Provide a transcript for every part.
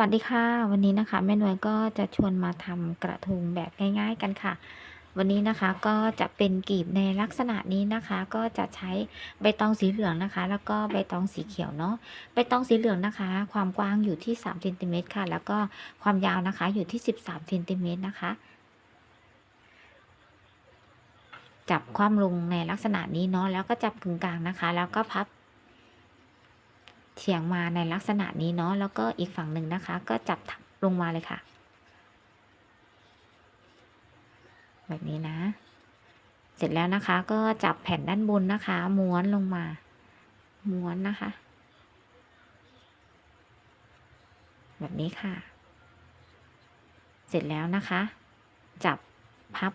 วัสดีค่ะ วันนี้นะคะแม่นวยก็จะชวนมาทำกระทงแบบง่าย ๆกันค่ะ วันนี้นะคะก็จะเป็นกลีบในลักษณะนี้นะคะ ก็จะใช้ใบตองสีเหลืองนะคะ แล้วก็ใบตองสีเขียวเนาะใบตองสีเหลืองนะคะ ความกว้างอยู่ที่3เซนติเมตรค่ะ แล้วก็ความยาวนะคะอยู่ที่ 13เซนติเมตรนะคะ จับคว่ำลงในลักษณะนี้เนาะแล้วก็จับกึ่งกลางนะคะ แล้วก็พับ ฉียงมาในลักษณะนี้เนาะแล้วก็อีกฝั่งหนึ่งนะคะ ก็จับทับลงมาเลยค่ะ แบบนี้นะ เสร็จแล้วนะคะ ก็จับแผ่นด้านบนนะคะ ม้วนลงมา ม้วนนะคะ แบบนี้ค่ะ เสร็จแล้วนะคะ จับพับ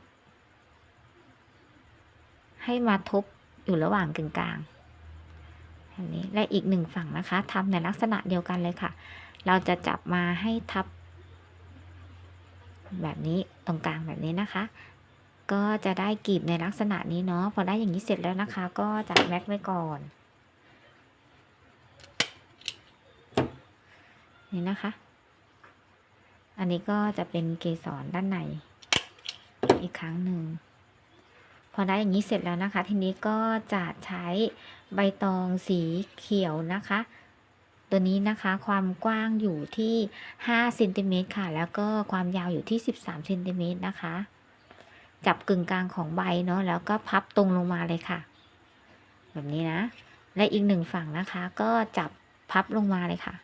ให้มาทบอยู่ระหว่างกึ่งกลาง แบบนี้และอีกหนึ่งฝั่งนะคะทำในลักษณะเดียวกันเลยค่ะ เราจะจับมาให้ทับ แบบนี้ตรงกลางแบบนี้นะคะ ก็จะได้กลีบในลักษณะนี้เนาะพอได้อย่างนี้เสร็จแล้วนะคะ ก็จะแม็กไว้ก่อนนี่นะคะ อันนี้ก็จะเป็นเกสรด้านในอีกครั้งหนึ่ง พอได้อย่างนี้เสร็จแล้วนะคะ ทีนี้ก็จะใช้ใบตองสีเขียวนะคะ ตัวนี้นะคะความกว้างอยู่ที่5เซนติเมตรค่ะ แล้วก็ความยาวอยู่ที่ 13เซนติเมตรนะคะ จับกึ่งกลางของใบเนาะแล้วก็พับตรงลงมาเลยค่ะ แบบนี้นะ และอีกหนึ่งฝั่งนะคะ ก็จับพับลงมาเลยค่ะ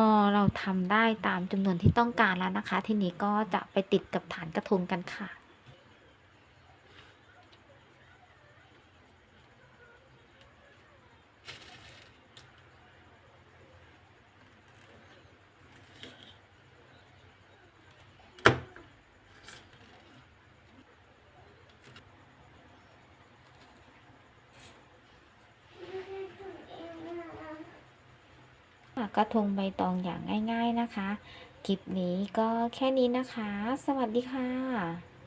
อเราทำได้ตามจำนวนที่ต้องการแล้วนะคะ ทีนี้ก็จะไปติดกับฐานกระทงกันค่ะ กระทงใบตองอย่างง่าย ๆนะคะ คลิปนี้ก็แค่นี้นะคะ สวัสดีค่ะ